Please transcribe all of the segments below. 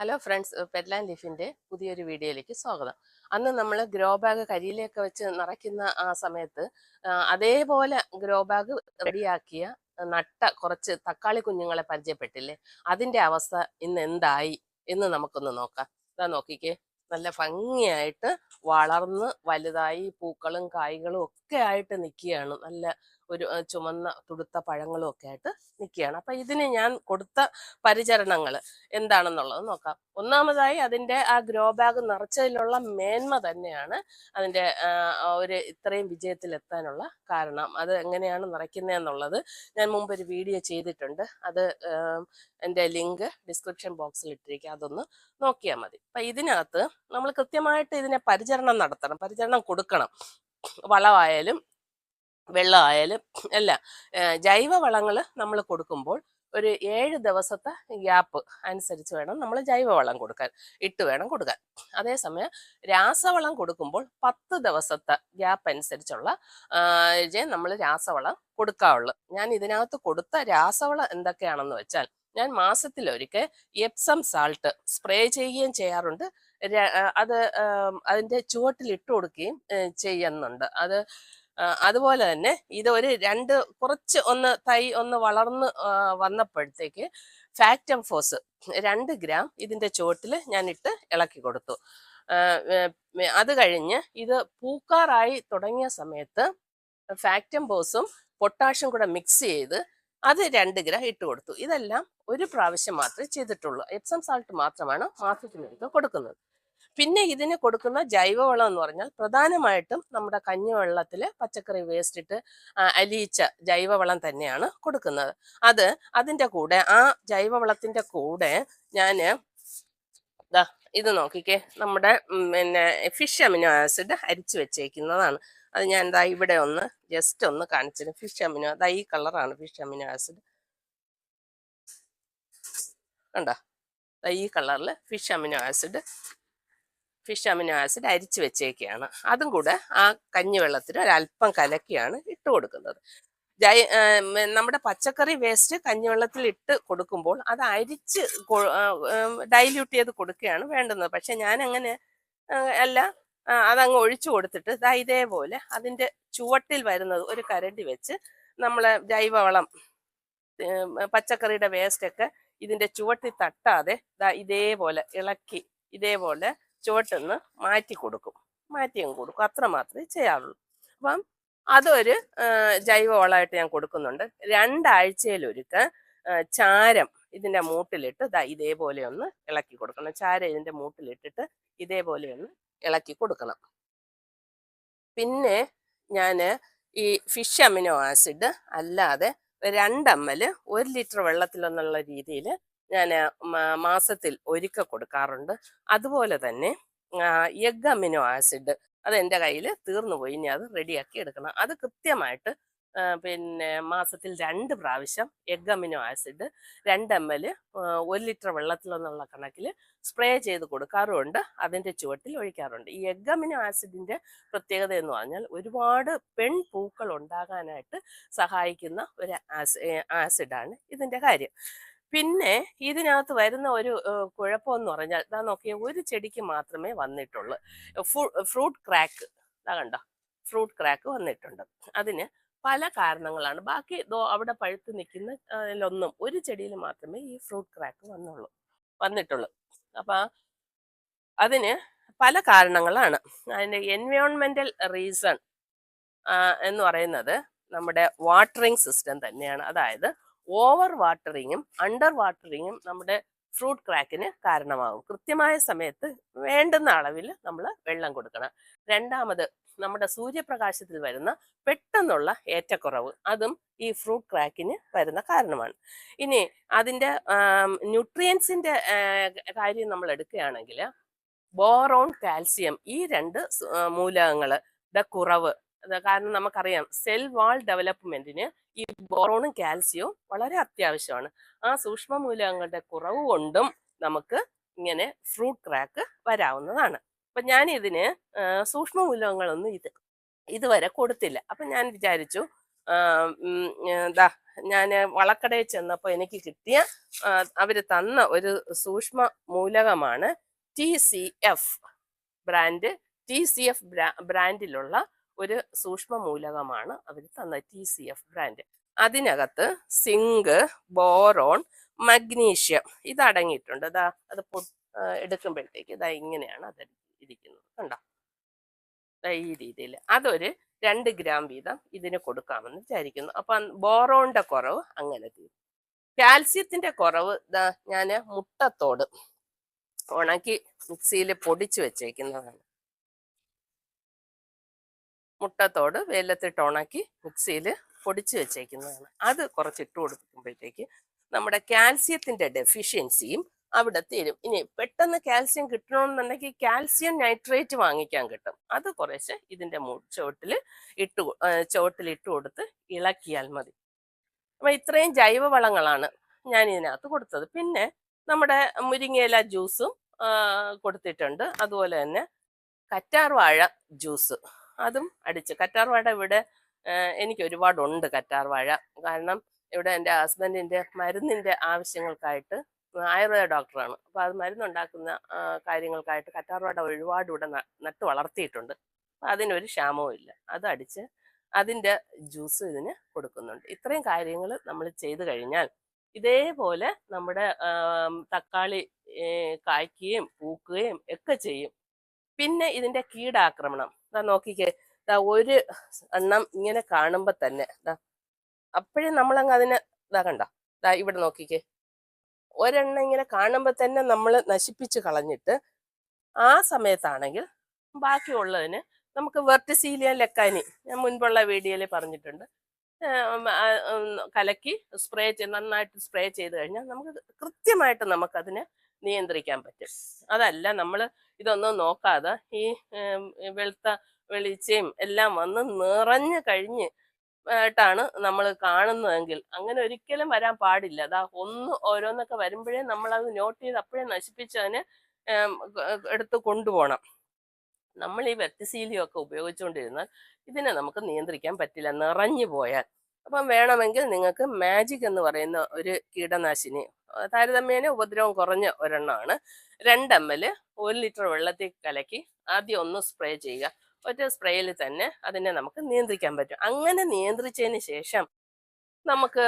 Hello friends പെഡ്ലാൻ ലീഫിന്റെ പുതിയൊരു വീഡിയോയിലേക്ക് സ്വാഗതം. അന്ന് നമ്മൾ ഗ്രോ ബാഗ് കരിയിലേക്ക് വെച്ച് നിറയ്ക്കുന്ന ആ സമയത്ത് അതേപോലെ ഗ്രോ ബാഗ് റെഡിയാക്കിയ നട്ട കുറച്ച് തക്കാളി കുഞ്ഞുങ്ങളെ പരിചയപ്പെട്ടില്ലേ? അതിന്റെ അവസ്ഥ ഇന്ന് എന്തായി എന്ന് നമുക്കൊന്ന് നോക്കാം. ഇതാ നോക്കിക്കേ. നല്ല ഭംഗിയായിട്ട് വളർന്ന് വലുതായി പൂക്കളും കായ്കളും ഒക്കെ ആയിട്ട് നിൽക്കുകയാണ്. നല്ല ഒരു ചുമന്ന തുടുത്ത പഴങ്ങളും ഒക്കെ ആയിട്ട് നിൽക്കുകയാണ്. അപ്പൊ ഇതിന് ഞാൻ കൊടുത്ത പരിചരണങ്ങൾ എന്താണെന്നുള്ളത് നോക്കാം. ഒന്നാമതായി അതിന്റെ ആ ഗ്രോ ബാഗ് നിറച്ചതിലുള്ള മേന്മ തന്നെയാണ് ആ ഒരു ഇത്രയും വിജയത്തിലെത്താനുള്ള കാരണം. അത് എങ്ങനെയാണ് നിറയ്ക്കുന്നതെന്നുള്ളത് ഞാൻ മുമ്പ് ഒരു വീഡിയോ ചെയ്തിട്ടുണ്ട്. അത് എന്റെ ലിങ്ക് ഡിസ്ക്രിപ്ഷൻ ബോക്സിൽ ഇട്ടിരിക്കുക. അതൊന്ന് നോക്കിയാൽ മതി. അപ്പൊ ഇതിനകത്ത് നമ്മൾ കൃത്യമായിട്ട് ഇതിനെ പരിചരണം നടത്തണം. പരിചരണം കൊടുക്കണം. വളമായാലും വെള്ളമായാലും എല്ലാം ജൈവവളങ്ങൾ നമ്മൾ കൊടുക്കുമ്പോൾ ഒരു ഏഴ് ദിവസത്തെ ഗ്യാപ്പ് അനുസരിച്ച് വേണം നമ്മൾ ജൈവവളം കൊടുക്കാൻ ഇട്ട് വേണം കൊടുക്കാൻ. അതേസമയം രാസവളം കൊടുക്കുമ്പോൾ പത്ത് ദിവസത്തെ ഗ്യാപ്പ് അനുസരിച്ചുള്ള നമ്മൾ രാസവളം കൊടുക്കാവുള്ളൂ. ഞാൻ ഇതിനകത്ത് കൊടുത്ത രാസവളം എന്തൊക്കെയാണെന്ന് വെച്ചാൽ ഞാൻ മാസത്തിലൊരിക്കൽ എപ്സം സാൾട്ട് സ്പ്രേ ചെയ്യുകയും ചെയ്യാറുണ്ട്. അത് അതിന്റെ ചുവട്ടിൽ ഇട്ട് കൊടുക്കുകയും ചെയ്യുന്നുണ്ട്. അത് അതുപോലെ തന്നെ ഇത് ഒരു രണ്ട് കുറച്ച് ഒന്ന് തൈ ഒന്ന് വളർന്ന് വന്നപ്പോഴത്തേക്ക് ഫാക്റ്റം ഫോസ് രണ്ട് ഗ്രാം ഇതിന്റെ ചുവട്ടിൽ ഞാൻ ഇട്ട് ഇളക്കി കൊടുത്തു. അത് കഴിഞ്ഞ് ഇത് പൂക്കാറായി തുടങ്ങിയ സമയത്ത് ഫാക്റ്റം ഫോസും പൊട്ടാഷും കൂടെ മിക്സ് ചെയ്ത് അത് രണ്ട് ഗ്രാം ഇട്ട് കൊടുത്തു. ഇതെല്ലാം ഒരു പ്രാവശ്യം മാത്രമേ ചെയ്തിട്ടുള്ളൂ. എപ്സം സാൾട്ട് മാത്രമാണ് മാസത്തിനൊക്കെ കൊടുക്കുന്നത്. പിന്നെ ഇതിന് കൊടുക്കുന്ന ജൈവവളം എന്ന് പറഞ്ഞാൽ പ്രധാനമായിട്ടും നമ്മുടെ കഞ്ഞിവെള്ളത്തിൽ പച്ചക്കറി വേസ്റ്റ് ഇട്ട് അലിയിച്ച ജൈവവളം തന്നെയാണ് കൊടുക്കുന്നത്. അത് അതിന്റെ കൂടെ ആ ജൈവവളത്തിന്റെ കൂടെ ഞാൻ ദാ ഇത് നോക്കിക്കേ നമ്മുടെ പിന്നെ ഫിഷ് അമിനോ ആസിഡ് അരിച്ചു വെച്ചേക്കുന്നതാണ്. അത് ഞാൻ എന്താ ഇവിടെ ഒന്ന് ജസ്റ്റ് ഒന്ന് കാണിച്ചിരുന്നു ഫിഷ് അമിനോ അതാ ഈ കളറാണ് ഫിഷ് അമിനോ ആസിഡ്. കണ്ടോ? ഈ കളറിൽ fish amino acid fish amino acid അരിച്ചു വെച്ചേക്കുകയാണ് അതും കൂടെ ആ കഞ്ഞിവെള്ളത്തിൽ ഒരല്പം കലക്കിയാണ് ഇട്ട് കൊടുക്കുന്നത്. ജൈ നമ്മുടെ പച്ചക്കറി വേസ്റ്റ് കഞ്ഞിവെള്ളത്തിൽ ഇട്ട് കൊടുക്കുമ്പോൾ അത് അരിച്ച് ഡൈല്യൂട്ട് ചെയ്ത് കൊടുക്കുകയാണ് വേണ്ടുന്നത്. പക്ഷെ ഞാൻ അങ്ങനെ അല്ല അതങ്ങ് ഒഴിച്ചു കൊടുത്തിട്ട് ദാ ഇതേപോലെ അതിന്റെ ചുവട്ടിൽ വരുന്നത് ഒരു കരണ്ടി വെച്ച് നമ്മളെ ജൈവവളം പച്ചക്കറിയുടെ വേസ്റ്റ് ഒക്കെ ഇതിന്റെ ചുവട്ടിൽ തട്ടാതെ ഇതേപോലെ ഇളക്കി ഇതേപോലെ ചുവട്ടിന്ന് മാറ്റി കൊടുക്കും. മാറ്റിയും കൊടുക്കും. അത്ര മാത്രമേ ചെയ്യാറുള്ളൂ. അപ്പം അതൊരു ജൈവ ജൈവവളമായിട്ട് ഞാൻ കൊടുക്കുന്നുണ്ട്. രണ്ടാഴ്ചയിലൊരുക്ക ചാരം ഇതിന്റെ മൂട്ടിലിട്ട് ഇതാ ഇതേപോലെ ഒന്ന് ഇളക്കി കൊടുക്കണം. ചാരം ഇതിന്റെ മൂട്ടിലിട്ടിട്ട് ഇതേപോലെ ഒന്ന് ഇളക്കി കൊടുക്കണം. പിന്നെ ഞാൻ ഈ ഫിഷ് അമിനോ ആസിഡ് അല്ലാതെ രണ്ടമ്മൽ ഒരു ലിറ്റർ വെള്ളത്തിലെന്നുള്ള രീതിയിൽ ഞാൻ മാസത്തിൽ ഒരിക്കൽ കൊടുക്കാറുണ്ട്. അതുപോലെ തന്നെ എഗ് അമിനോ ആസിഡ് അത് എന്റെ കയ്യിൽ തീർന്നു പോയി. ഇനി അത് റെഡിയാക്കി എടുക്കണം. അത് കൃത്യമായിട്ട് പിന്നെ മാസത്തിൽ രണ്ട് പ്രാവശ്യം എഗ് അമിനോ ആസിഡ് രണ്ട് എം എൽ ഒരു ലിറ്റർ വെള്ളത്തിലെന്നുള്ള കണക്കിൽ സ്പ്രേ ചെയ്ത് കൊടുക്കാറുമുണ്ട്. അതിന്റെ ചുവട്ടിൽ ഒഴിക്കാറുണ്ട്. ഈ എഗ് അമിനോ ആസിഡിന്റെ പ്രത്യേകത എന്ന് പറഞ്ഞാൽ ഒരുപാട് പെൺ പൂക്കൾ ഉണ്ടാകാനായിട്ട് സഹായിക്കുന്ന ഒരു ആസി ആസിഡാണ് ഇതിന്റെ കാര്യം. പിന്നെ ഇതിനകത്ത് വരുന്ന ഒരു കുഴപ്പം കുഴപ്പമെന്ന് പറഞ്ഞാൽ ഇതാ നോക്കിയ ഒരു ചെടിക്ക് മാത്രമേ വന്നിട്ടുള്ളൂ. ഫ്രൂട്ട് ക്രാക്ക് ഇതാ കണ്ടോ? ഫ്രൂട്ട് ക്രാക്ക് വന്നിട്ടുണ്ട്. അതിന് പല കാരണങ്ങളാണ്. ബാക്കി അവിടെ പഴുത്ത് നിൽക്കുന്ന അതിലൊന്നും ഒരു ചെടിയിൽ മാത്രമേ ഈ ഫ്രൂട്ട് ക്രാക്ക് വന്നുള്ളൂ വന്നിട്ടുള്ളൂ. അപ്പൊ അതിന് പല കാരണങ്ങളാണ്. അതിന്റെ എൻവയോൺമെന്റൽ റീസൺ എന്ന് പറയുന്നത് നമ്മുടെ വാട്ടറിങ് സിസ്റ്റം തന്നെയാണ്. അതായത് ഓവർ വാട്ടറിങ്ങും അണ്ടർ വാട്ടറിങ്ങും നമ്മുടെ ഫ്രൂട്ട് ക്രാക്കിന് കാരണമാകും. കൃത്യമായ സമയത്ത് വേണ്ടുന്ന അളവിൽ നമ്മൾ വെള്ളം കൊടുക്കണം. രണ്ടാമത് നമ്മുടെ സൂര്യപ്രകാശത്തിൽ വരുന്ന പെട്ടെന്നുള്ള ഏറ്റക്കുറവ് അതും ഈ ഫ്രൂട്ട് ക്രാക്കിന് വരുന്ന കാരണമാണ്. ഇനി അതിന്റെ ന്യൂട്രിയൻസിന്റെ കാര്യം നമ്മൾ എടുക്കുകയാണെങ്കിൽ ബോറോൺ കാൽസ്യം ഈ രണ്ട് മൂലകങ്ങൾ ദ കുറവ് കാരണം നമുക്കറിയാം സെൽ വാൾ ഡെവലപ്മെന്റിന് ഈ ബോറോണും കാൽസ്യവും വളരെ അത്യാവശ്യമാണ്. ആ സൂക്ഷ്മ മൂലകങ്ങളുടെ കുറവ് കൊണ്ടും നമുക്ക് ഇങ്ങനെ ഫ്രൂട്ട് ക്രാക്ക് വരാവുന്നതാണ്. അപ്പൊ ഞാൻ ഇതിന് സൂക്ഷ്മ മൂലകങ്ങളൊന്നും ഇത് ഇതുവരെ കൊടുത്തില്ല. അപ്പൊ ഞാൻ വിചാരിച്ചു എന്താ ഞാൻ വളക്കടയിൽ ചെന്നപ്പോൾ എനിക്ക് കിട്ടിയ അവർ തന്ന ഒരു സൂക്ഷ്മ മൂലകമാണ് T C F brand T C F ബ്രാൻഡിലുള്ള ഒരു സൂക്ഷ്മ മൂലകമാണ് അവർ തന്ന ടി സി എഫ് ബ്രാൻഡ് അതിനകത്ത് സിങ്ക് ബോറോൺ മഗ്നീഷ്യം ഇത് അടങ്ങിയിട്ടുണ്ട് അത് ആ, എടുക്കുമ്പോഴത്തേക്ക് ഇതാ ഇങ്ങനെയാണ് അത് ഇരിക്കുന്നത് കണ്ടോ? ഈ രീതിയിൽ. അതൊരു രണ്ട് ഗ്രാം വീതം ഇതിന് കൊടുക്കാമെന്ന് വിചാരിക്കുന്നു. അപ്പം ബോറോണിന്റെ കുറവ് അങ്ങനെ തീരും. കാൽസ്യത്തിന്റെ കുറവ് ഞാൻ മുട്ടത്തോട് ഉണക്കി മിക്സിയിൽ പൊടിച്ചു വെച്ചേക്കുന്നതാണ്. മുട്ടത്തോട് വെയിലത്തിട്ട് ഉണക്കി മിക്സിയിൽ പൊടിച്ച് വെച്ചേക്കുന്നതാണ്. അത് കുറച്ച് ഇട്ട് കൊടുക്കുമ്പോഴത്തേക്ക് നമ്മുടെ കാൽസ്യത്തിന്റെ ഡെഫിഷ്യൻസിയും അവിടെ തീരും. ഇനി പെട്ടെന്ന് കാൽസ്യം കിട്ടണമെന്നുണ്ടെങ്കിൽ കാൽസ്യം നൈട്രേറ്റ് വാങ്ങിക്കാൻ കിട്ടും. അത് കുറേശ്ശെ ഇതിന്റെ മു ചുവട്ടിൽ ഇട്ട് ചുവട്ടിൽ ഇട്ട് കൊടുത്ത് ഇളക്കിയാൽ മതി. അപ്പൊ ഇത്രയും ജൈവവളങ്ങളാണ് ഞാൻ ഇതിനകത്ത് കൊടുത്തത്. പിന്നെ നമ്മുടെ മുരിങ്ങയില ജ്യൂസും കൊടുത്തിട്ടുണ്ട്. അതുപോലെ തന്നെ കറ്റാർവാഴ ജ്യൂസ്. അതും അടിച്ചു. കറ്റാർവാഴ ഇവിടെ എനിക്ക് ഒരുപാടുണ്ട് കറ്റാർവാഴ. കാരണം ഇവിടെ എന്റെ ഹസ്ബൻഡിന്റെ മരുന്നിന്റെ ആവശ്യങ്ങൾക്കായിട്ട് ആയുർവേദ ഡോക്ടറാണ്. അപ്പോൾ അത് മരുന്നുണ്ടാക്കുന്ന കാര്യങ്ങൾക്കായിട്ട് കറ്റാർവാട ഒരുപാട് ഇവിടെ നട്ട് വളർത്തിയിട്ടുണ്ട്. അപ്പോൾ അതിനൊരു ക്ഷാമവും ഇല്ല. അത് അടിച്ച് അതിന്റെ ജ്യൂസ് ഇതിന് കൊടുക്കുന്നുണ്ട്. ഇത്രയും കാര്യങ്ങൾ നമ്മൾ ചെയ്തു കഴിഞ്ഞാൽ ഇതേപോലെ നമ്മുടെ തക്കാളി കായ്ക്കുകയും പൂക്കുകയും ഒക്കെ ചെയ്യും. പിന്നെ ഇതിന്റെ കീടാക്രമണം. ദാ നോക്കിക്കേ. ഇതാ ഒരു എണ്ണം ഇങ്ങനെ കാണുമ്പോ തന്നെ ദാ അപ്പോഴും നമ്മളങ്ങ് അതിനെ ഇതാ കണ്ട? ഇതാ ഇവിടെ നോക്കിക്കേ. ഒരെണ്ണം ഇങ്ങനെ കാണുമ്പോ തന്നെ നമ്മൾ നശിപ്പിച്ച് കളഞ്ഞിട്ട് ആ സമയത്താണെങ്കിൽ ബാക്കിയുള്ളതിന് നമുക്ക് വെർട്ടിസീലിയ ലക്കാനി. ഞാൻ മുൻപുള്ള വീഡിയോയിൽ പറഞ്ഞിട്ടുണ്ട്. കലക്കി സ്പ്രേ നന്നായിട്ട് സ്പ്രേ ചെയ്ത് കഴിഞ്ഞാൽ നമുക്ക് കൃത്യമായിട്ട് നമുക്കതിനെ നിയന്ത്രിക്കാൻ പറ്റും. അതല്ല നമ്മൾ ഇതൊന്നും നോക്കാതെ ഈ വെളുത്ത വെളിച്ചയും എല്ലാം വന്ന് നിറഞ്ഞു കഴിഞ്ഞ് ആയിട്ടാണ് നമ്മൾ കാണുന്നതെങ്കിൽ അങ്ങനെ ഒരിക്കലും വരാൻ പാടില്ല. അതാ ഒന്ന് ഓരോന്നൊക്കെ വരുമ്പോഴേ നമ്മളത് നോട്ട് ചെയ്ത് അപ്പോഴേ നശിപ്പിച്ചതിന് എടുത്ത് കൊണ്ടുപോകണം നമ്മൾ ഈ വെർട്ടിസീലിയം ഉപയോഗിച്ചുകൊണ്ടിരുന്നാൽ ഇതിനെ നമുക്ക് നിയന്ത്രിക്കാൻ പറ്റില്ല നിറഞ്ഞു പോയാൽ. അപ്പം വേണമെങ്കിൽ നിങ്ങൾക്ക് മാജിക് എന്ന് പറയുന്ന ഒരു കീടനാശിനി താരതമ്യേന ഉപദ്രവം കുറഞ്ഞ ഒരെണ്ണമാണ്. രണ്ട് ഒരു ലിറ്റർ വെള്ളത്തിൽ കലക്കി ആദ്യം ഒന്ന് സ്പ്രേ ചെയ്യുക. ഒറ്റ സ്പ്രേയിൽ തന്നെ അതിനെ നമുക്ക് നിയന്ത്രിക്കാൻ പറ്റും. അങ്ങനെ നിയന്ത്രിച്ചതിന് ശേഷം നമുക്ക്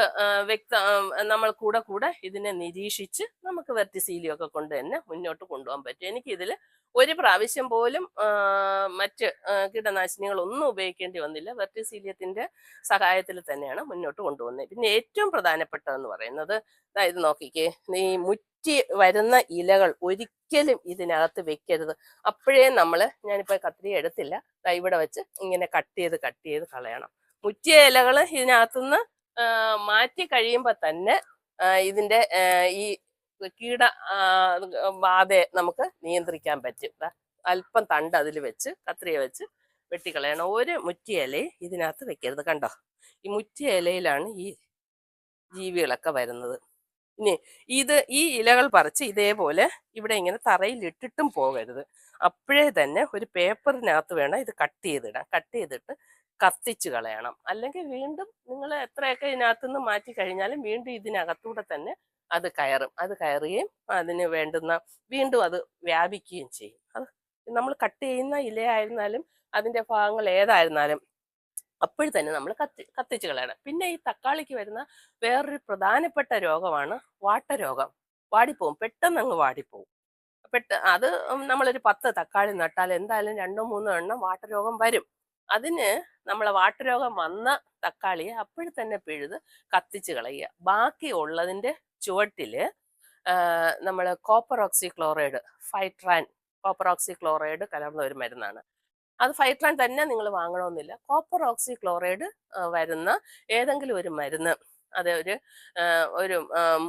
വ്യക്ത നമ്മൾ കൂടെ കൂടെ ഇതിനെ നിരീക്ഷിച്ച് നമുക്ക് വെർട്ടിസീലിയം ഒക്കെ കൊണ്ട് തന്നെ മുന്നോട്ട് കൊണ്ടുപോകാൻ പറ്റും. എനിക്ക് ഇതിൽ ഒരു പ്രാവശ്യം പോലും മറ്റ് കീടനാശിനികളൊന്നും ഉപയോഗിക്കേണ്ടി വന്നില്ല. വെർട്ടിസീലിയത്തിന്റെ സഹായത്തിൽ തന്നെയാണ് മുന്നോട്ട് കൊണ്ടുവന്നത്. പിന്നെ ഏറ്റവും പ്രധാനപ്പെട്ടതെന്ന് പറയുന്നത് ഇത് നോക്കിക്കേ ഈ മുറ്റി വരുന്ന ഇലകൾ ഒരിക്കലും ഇതിനകത്ത് വെക്കരുത്. അപ്പോഴേ നമ്മൾ ഞാനിപ്പോൾ കത്രിക എടുത്തില്ല ഇവിടെ വെച്ച് ഇങ്ങനെ കട്ട് ചെയ്ത് കട്ട് ചെയ്ത് കളയണം. മുറ്റിയ ഇലകൾ ഇതിനകത്തുനിന്ന് മാറ്റി കഴിയുമ്പോൾ തന്നെ ഇതിന്റെ ഈ കീട ബാധയെ നമുക്ക് നിയന്ത്രിക്കാൻ പറ്റും. അല്പം തണ്ട് അതിൽ വെച്ച് കത്രിയ വെച്ച് വെട്ടിക്കളയണം. ഒരു മുറ്റിയ ഇതിനകത്ത് വെക്കരുത്. കണ്ടോ? ഈ മുറ്റിയ ഇലയിലാണ് ഈ ജീവികളൊക്കെ വരുന്നത്. ഇനി ഇത് ഈ ഇലകൾ പറിച്ച് ഇതേപോലെ ഇവിടെ ഇങ്ങനെ തറയിൽ ഇട്ടിട്ടും പോകരുത്. അപ്പോഴേ തന്നെ ഒരു പേപ്പറിനകത്ത് വേണം ഇത് കട്ട് ചെയ്തിടാം കട്ട് ചെയ്തിട്ട് കത്തിച്ച് കളയണം. അല്ലെങ്കിൽ വീണ്ടും നിങ്ങൾ എത്രയൊക്കെ ഇതിനകത്തുനിന്ന് മാറ്റി കഴിഞ്ഞാലും വീണ്ടും ഇതിനകത്തൂടെ തന്നെ അത് കയറും. അത് കയറുകയും അതിന് വേണ്ടുന്ന വീണ്ടും അത് വ്യാപിക്കുകയും ചെയ്യും. അത് നമ്മൾ കട്ട് ചെയ്യുന്ന ഇലയായിരുന്നാലും അതിന്റെ ഭാഗങ്ങൾ ഏതായിരുന്നാലും അപ്പോഴും തന്നെ നമ്മൾ കത്തി കത്തിച്ച് കളയണം. പിന്നെ ഈ തക്കാളിക്ക് വരുന്ന വേറൊരു പ്രധാനപ്പെട്ട രോഗമാണ് വാട്ടരോഗം. വാടിപ്പോവും. പെട്ടെന്ന് അങ്ങ് വാടിപ്പോവും. പെട്ട അത് നമ്മളൊരു പത്ത് തക്കാളി നട്ടാൽ എന്തായാലും രണ്ടോ മൂന്നോ എണ്ണം വാട്ടരോഗം വരും. അതിന് നമ്മളെ വാട്ടരോഗം വന്ന തക്കാളിയെ അപ്പോഴും തന്നെ പിഴുത് കത്തിച്ച് കളയുക. ബാക്കി ഉള്ളതിന്റെ ചുവട്ടിൽ നമ്മൾ copper oxychloride Fytolan copper oxychloride കലർന്ന ഒരു മരുന്നാണ്. അത് ഫൈട്രാൻ തന്നെ നിങ്ങൾ വാങ്ങണമെന്നില്ല കോപ്പർ ഓക്സി ക്ലോറൈഡ് വരുന്ന ഏതെങ്കിലും ഒരു മരുന്ന് അത് ഒരു ഒരു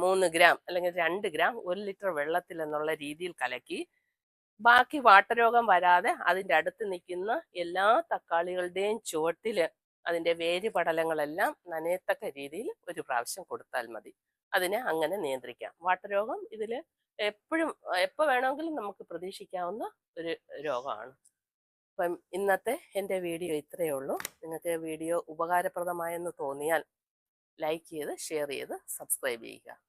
മൂന്ന് ഗ്രാം അല്ലെങ്കിൽ രണ്ട് ഗ്രാം ഒരു ലിറ്റർ വെള്ളത്തിൽ എന്നുള്ള രീതിയിൽ കലക്കി ബാക്കി വാട്ടരോഗം വരാതെ അതിന്റെ അടുത്ത് നിൽക്കുന്ന എല്ലാ തക്കാളികളുടെയും ചുവട്ടിൽ അതിന്റെ വേര് പടലങ്ങളെല്ലാം നനയത്തക്ക രീതിയിൽ ഒരു പ്രാവശ്യം കൊടുത്താൽ മതി. അതിനെ അങ്ങനെ നിയന്ത്രിക്കാം. വാട്ടരോഗം ഇതിൽ എപ്പോഴും എപ്പോൾ വേണമെങ്കിലും നമുക്ക് പ്രതീക്ഷിക്കാവുന്ന ഒരു രോഗമാണ്. അപ്പം ഇന്നത്തെ എന്റെ വീഡിയോ ഇത്രയേ ഉള്ളൂ. നിങ്ങൾക്ക് വീഡിയോ ഉപകാരപ്രദമായെന്ന് തോന്നിയാൽ ലൈക്ക് ചെയ്ത് ഷെയർ ചെയ്ത് സബ്സ്ക്രൈബ് ചെയ്യുക.